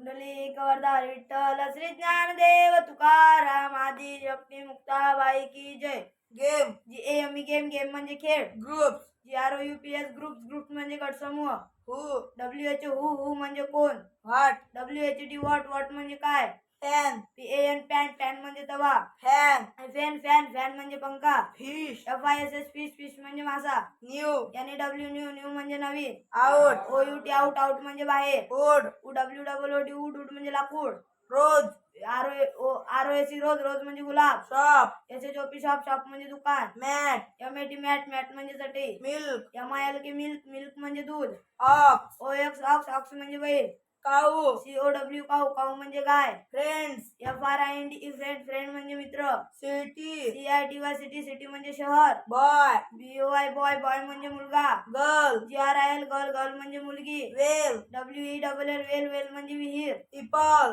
कुंडली कवरदार विठ्ठल श्री ज्ञानदेव तुकाराम आदी शक्ती मुक्ताबाई की जय. Game G A M game game म्हणजे खेळ. Groups G R O U P S group group म्हणजे गटसमूह. Who W H who who म्हणजे कोण? What W H D what what म्हणजे काय? Pan P A N pan pan म्हणजे तवा fan fan fan fan म्हणजे पंखा fish. F I S S fish fish म्हणजे मासा new N W new new म्हणजे नवीन out O U T out out म्हणजे बाहेर wood u W double O D wood wood म्हणजे लाकूड rose R O R O S rose rose म्हणजे गुलाब shop S H O P shop shop म्हणजे दुकान mat M A T mat mat म्हणजे चटई milk M I L K milk milk म्हणजे दूध ox O X ox ox म्हणजे बैल cow C O W cow cow म्हणजे गाय friends F R I N D friend friend म्हणजे मित्र. City C I T Y city city म्हणजे शहर. Boy B O I boy boy म्हणजे मुलगा. Girl G R I L girl girl म्हणजे मुलगी. Well W E double L well well म्हणजे विहीर. People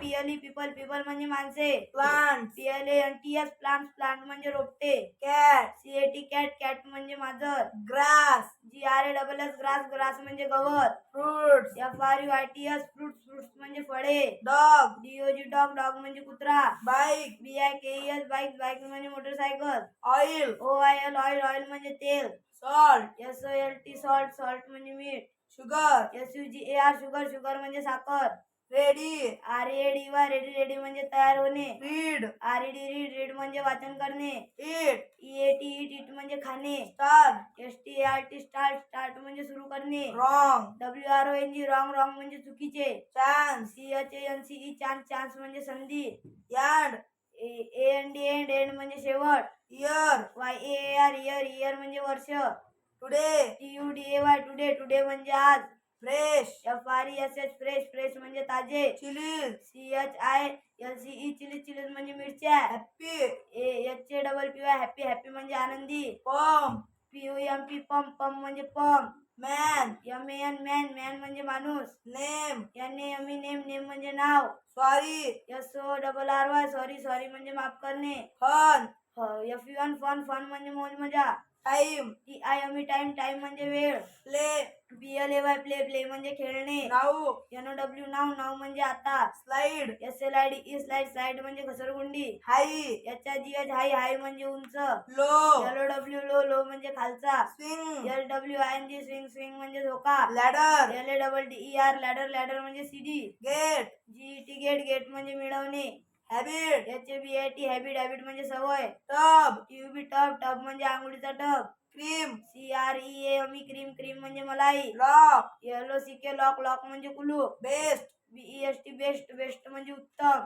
P L E people people म्हणजे माणसे. Plant P L A N T S plant plant म्हणजे रोपटे. Cat C A T cat cat म्हणजे मांजर. Grass G R A double S grass grass म्हणजे गवत. Fruits F R U I T S fruits fruits म्हणजे फळे dog D O G dog dog म्हणजे कुत्रा bike B I K S bike bike म्हणजे motorcycle oil O I L oil oil म्हणजे तेल salt S O L T salt salt म्हणजे मीठ sugar S U G A R sugar sugar म्हणजे साखर. Ready. R A D Y ready ready म्हणजे तयार होणे. Read. R D read read म्हणजे वाचन करणे. Eat E A T eat eat म्हणजे खाणे. Start. S T R T start start म्हणजे सुरू करणे. Wrong. W R O N G wrong wrong म्हणजे चुकीचे. Chance. C H N C E chance chance म्हणजे संधी. End A N D end end म्हणजे शेवट. Year. Y A R year year म्हणजे वर्ष. Today. T U D A Y today. Today म्हणजे आज. Fresh F R S H fresh fresh म्हणजे ताजे. Chillies. C H I L C E chilli chillies म्हणजे मिरच्या. Happy A H A double P Y happy happy म्हणजे आनंदी. Pump P O M P pump pump म्हणजे pump man M N man man म्हणजे माणूस. Name N M E name name म्हणजे नाव. Sorry S O double R Y sorry sorry म्हणजे माफ करणे. Fun F U N fun fun म्हणजे मौज मजा. Time T I M E time time म्हणजे वेळ. Play P L A Y play play म्हणजे खेळणे. Now N O W now now म्हणजे आता. Slide S L I D E slide slide म्हणजे घसरगुंडी. High. H I G H high high म्हणजे उंच. Low. L O W low low म्हणजे खालचा. Swing. L W I N G swing swing म्हणजे धोका. Ladder. L A double D E R ladder ladder म्हणजे CD get. G T get get म्हणजे मिळवणे. Habit H A B I T habit habit म्हणजे सवय. Tub. T B tub tub म्हणजे आंघोळीचा tub. Cream C R E M E cream cream म्हणजे मलाई. Lock L O C K lock lock म्हणजे Kullu. Best B S T best best म्हणजे उत्तम.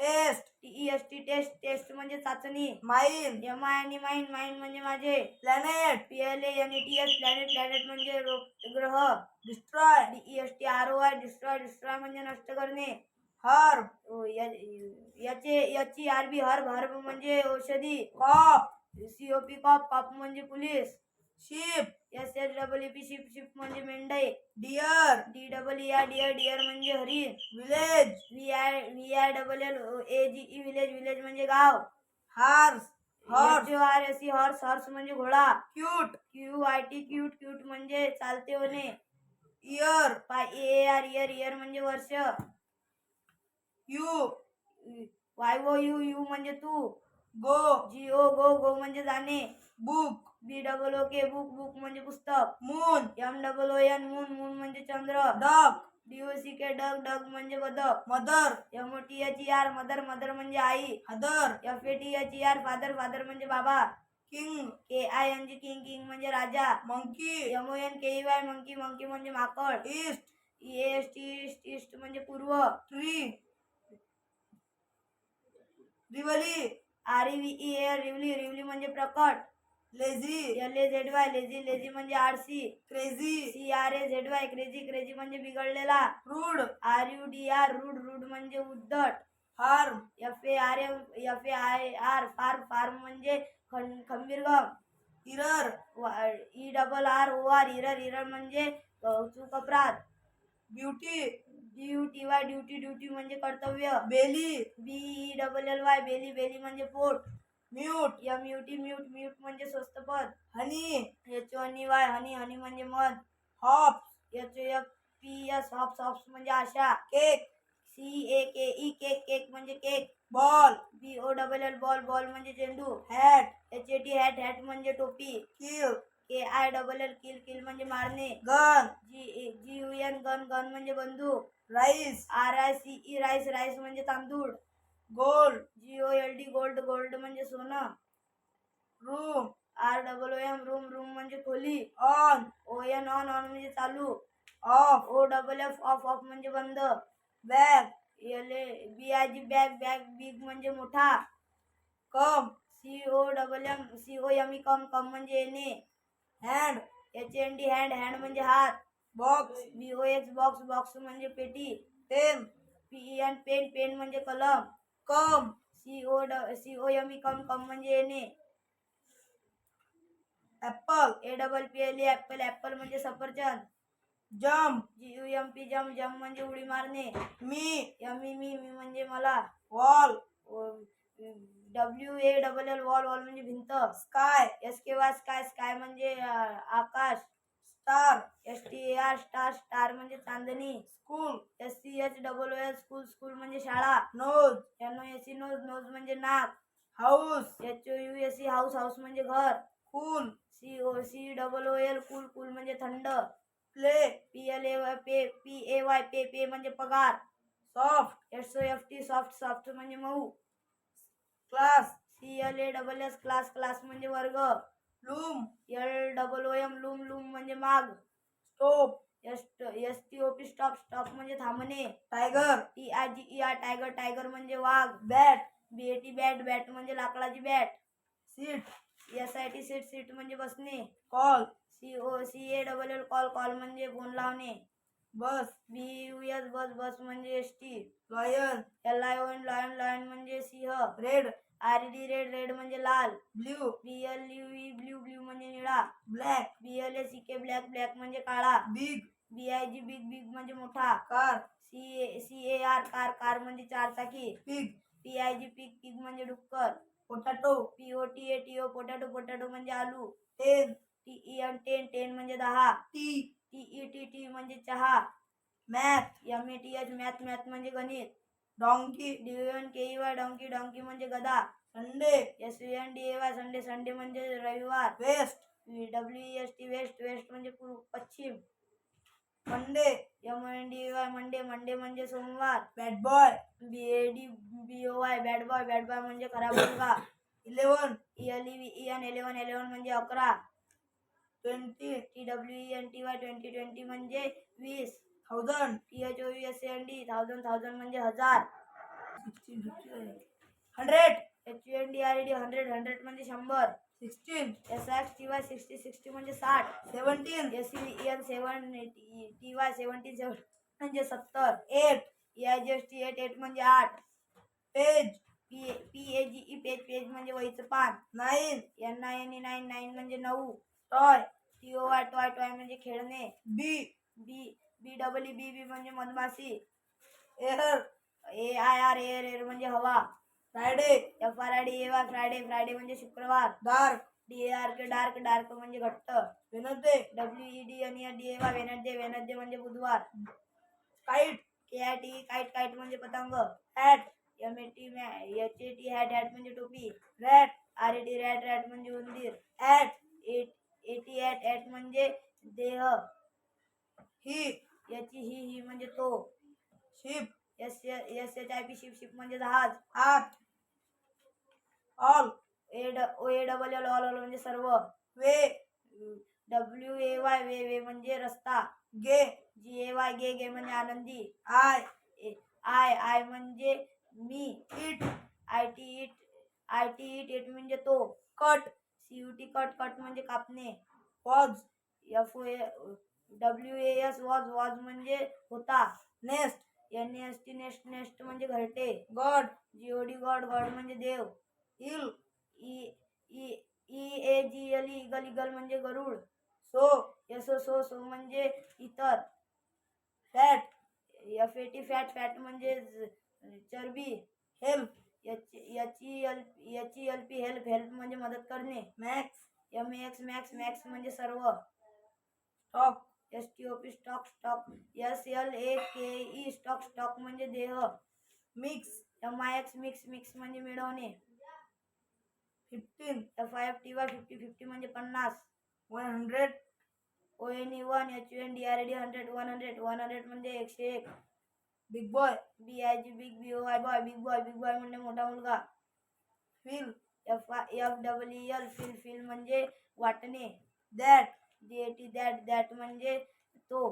Test T E S T test test म्हणजे चाचणी. Mine M I आणि mine mine म्हणजे माझे. Planet P L N E T S planet planet म्हणजे ग्रह. Destroy D E S T R O I destroy destroy म्हणजे नष्ट करणे. हर्ब याचे याची आरबी हर्ब हर्ब म्हणजे औषधी. Cop C O P cop cop म्हणजे police. Ship S S double E P ship ship म्हणजे मेंढई deer D double E R deer deer म्हणजे हरिण. Village V I V I double L A G E village village म्हणजे गाव. Horse horse R S E horse horse म्हणजे घोडा. Cute Q I T cute cute म्हणजे चालते होणे year पाय ए आर इयर इयर म्हणजे वर्ष. You Y O U you म्हणजे तू. Go G O go go म्हणजे जाणे. Book B double O K book book म्हणजे पुस्तक. Moon M double O N moon moon म्हणजे चंद्र. डग D O C K duck duck म्हणजे बदक. Mother M O T H E R mother mother म्हणजे आई. Father F A T H E R father father म्हणजे बाबा. King K I N G king king म्हणजे राजा. Monkey. M O N K Y monkey monkey म्हणजे माकड. East. E S T east east म्हणजे पूर्व. Tree reveal R E V E A reveal reveal म्हणजे प्रकट. Lazy. L A Z Y lazy lazy म्हणजे RC crazy. C R A Z Y crazy crazy म्हणजे बिघडलेला. Rude R U D R rude rude म्हणजे उद्धट. Farm F A R F A I R far farm म्हणजे खं- खंबीरगम error. E double R O R error error म्हणजे चूक अपराध duty. D U T Y duty duty म्हणजे कर्तव्य. Belly. B E double L Y belly belly म्हणजे पोट. Mute M U T mute mute म्हणजे स्वस्त पद. Honey. H O Y honey honey म्हणजे मध. Hopes H F P S hopes hopes म्हणजे आशा. Cake C A K E cake cake म्हणजे cake. Ball. B O double L ball ball म्हणजे चेंडू hat. H A T hat hat म्हणजे टोपी. Kill. K I double L kill kill म्हणजे मारणे. Gun. G G U N gun gun म्हणजे बंदूक. Rice. R I C E rice rice म्हणजे तांदूळ. Gold G O L D gold gold म्हणजे सोनं. Room. R double O M room room म्हणजे खोली. On. O N on on म्हणजे चालू. Off. O double F off off म्हणजे बंद. Bag. L A B I G bag bag big म्हणजे मोठा. Come. C O double M C O M E come come म्हणजे येणे hand H N D hand hand म्हणजे हात box B O H box box म्हणजे पेटी pen P N pen pen म्हणजे कलम come C O D C O M E come come म्हणजे येणे apple A double P L apple apple म्हणजे सफरचंद. Jump G U M P jump jump म्हणजे उडी मारणे. मी एम ई मी me म्हणजे मला. Wall W A double L wall wall म्हणजे भिंत. Sky S K Y sky sky म्हणजे आकाश. Star S T A R star star म्हणजे चांदणी. School S C H double O L school school म्हणजे शाळा. Nose N O S C nose nose म्हणजे नाक. House H O U S C house house म्हणजे घर. Cool C O C double O L cool cool म्हणजे थंड. Play P L A Y pay P A Y pay pay म्हणजे पगार. Soft S O F T soft soft म्हणजे मऊ. Class C L A double S class class म्हणजे वर्ग. Loom L double O M loom loom म्हणजे माग. Stop S S T O P stop stop म्हणजे थांबणे. Tiger T I G E R tiger tiger म्हणजे वाघ. Bat B A T bat bat म्हणजे लाकडाची bat. Sit S I T sit sit म्हणजे बसणे. Call C O C A double L call call म्हणजे phone लावणे. Bus B U S bus bus म्हणजे S T lion L I O N lion lion म्हणजे सिंह red R D red red म्हणजे लाल blue B L U E blue blue म्हणजे निळा black B L A C K black black म्हणजे काळा big B I G big big म्हणजे मोठा car C A C A R car car म्हणजे चारचाकी pig P I G pig pig म्हणजे डुक्कर potato P O T A T O potato potato म्हणजे आलू ten T E N ten ten म्हणजे दहा tea T, E, T tea म्हणजे चहा, math M A T H math math म्हणजे गणित, donkey, D N K, E, Y, donkey donkey म्हणजे गदा, Sunday, S U N, D, A, Y, Sunday Sunday म्हणजे रविवार, west W S, T, west west म्हणजे पश्चिम, Monday M N D Y Monday Monday म्हणजे सोमवार bad boy B A D B O Y bad boy bad boy म्हणजे खराब मुलगा eleven E L E E N eleven eleven म्हणजे अकरा twenty T W E N T Y twenty twenty म्हणजे वीस. Thousand T H O S N D thousand thousand म्हणजे हजार. Hundred H U N D R D hundred hundred म्हणजे शंभर. Sixteen S X T Y sixty sixty म्हणजे साठ. Seventeen S E N seven T Y seventy seven म्हणजे सत्तर. Eight A I G S T eight eight म्हणजे आठ. Page P P A G E page page म्हणजे वहीचं पान. Nine N I N E nine nine म्हणजे नऊ. Toy T O Y toy toy म्हणजे खेळणे. बी. बी बी डबल बी बी म्हणजे मधमाशी. Air A I R air air म्हणजे हवा. Friday. F R I D A Y Friday Friday म्हणजे शुक्रवार. Dark. D A R K dark dark म्हणजे घट्ट. Wednesday. W E D N D A Y Wednesday Wednesday म्हणजे बुधवार. Kite K I T kite kite म्हणजे पतंग. Hat. M A T H A T hat hat म्हणजे टोपी. Rat. R A T rat rat म्हणजे उंदीर. At A T at at म्हणजे देह. ही याची ही ही म्हणजे तो. Ship S S H I P ship ship म्हणजे जहाज. आठ ऑल ए ड ओ A double L all all म्हणजे सर्व. वे डब्ल्यू ए वाय वे वे म्हणजे रस्ता. गे जी ए वाय गे गे म्हणजे आनंदी. आय आय आय म्हणजे मी. It I T it I T it it म्हणजे तो. Cut C U T cut cut म्हणजे कापणे. Was F O A W A S was was म्हणजे होता. Nest N S T nest nest म्हणजे घरटे. God G O D god god म्हणजे देव. Eagle E E E A G L eagle eagle म्हणजे गरुड. So S O so so म्हणजे इतर. Fat F A T fat fat म्हणजे चरबी. Help L L P help help म्हणजे मदत करणे. Max M X max max म्हणजे सर्व. Stock S T O P stock stock S L A K E stock stock म्हणजे देह. Mix M I X mix mix म्हणजे मिळवणे. Fifteen F I F T Y fifty fifty म्हणजे पन्नास. One hundred O N E one H U N D R D hundred one hundred one hundred म्हणजे एकशे एक. Big boy B I G big B O I boy big boy big boy म्हणजे मोठा मुलगा. Feel F I F W L feel feel म्हणजे वाटणे. That D A T that that म्हणजे तो.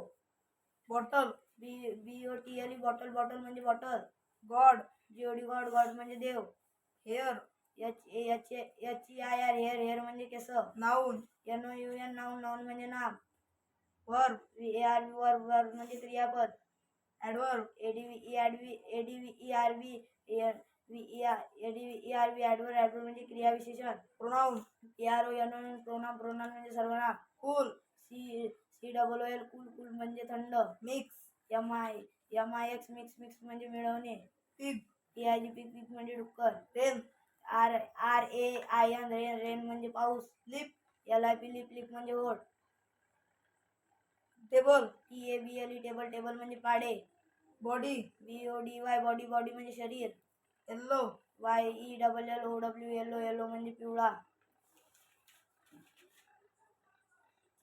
Bottle B B O T L bottle bottle म्हणजे bottle god G O D god god म्हणजे देव. Hair H H H E I R hair hair म्हणजे केस. Noun N O U N noun noun म्हणजे नाम. Verb A R V वर verb म्हणजे क्रियापद. Adverb A D V E R V A D V E R V V E R A D V E R V adverb adverb म्हणजे क्रियाविशेषण. Pronoun A R O N O N pronoun pronoun म्हणजे सर्वनाम cool C C double O L cool cool म्हणजे थंड. Mix M I M I X mix mix म्हणजे मिळवणे. Pig T I G pig pig म्हणजे डुक्कर. Rain R R A I N rain rain म्हणजे पाऊस. Lip L I P lip lip म्हणजे ओढ. Table T A B L E table table म्हणजे पाडे. Body B O D Y body body म्हणजे शरीर. Yellow Y E double L O W yellow yellow म्हणजे पिवळा.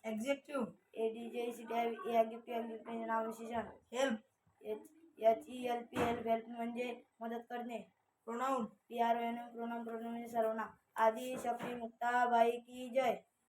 Adjective A D J C T I नाव विशेषण. Help H H E L P L help म्हणजे मदत करणे. Pronoun P R O N M pronoun pronoun म्हणजे सर्वनाम आदी शक्ती मुक्ताबाई की जय.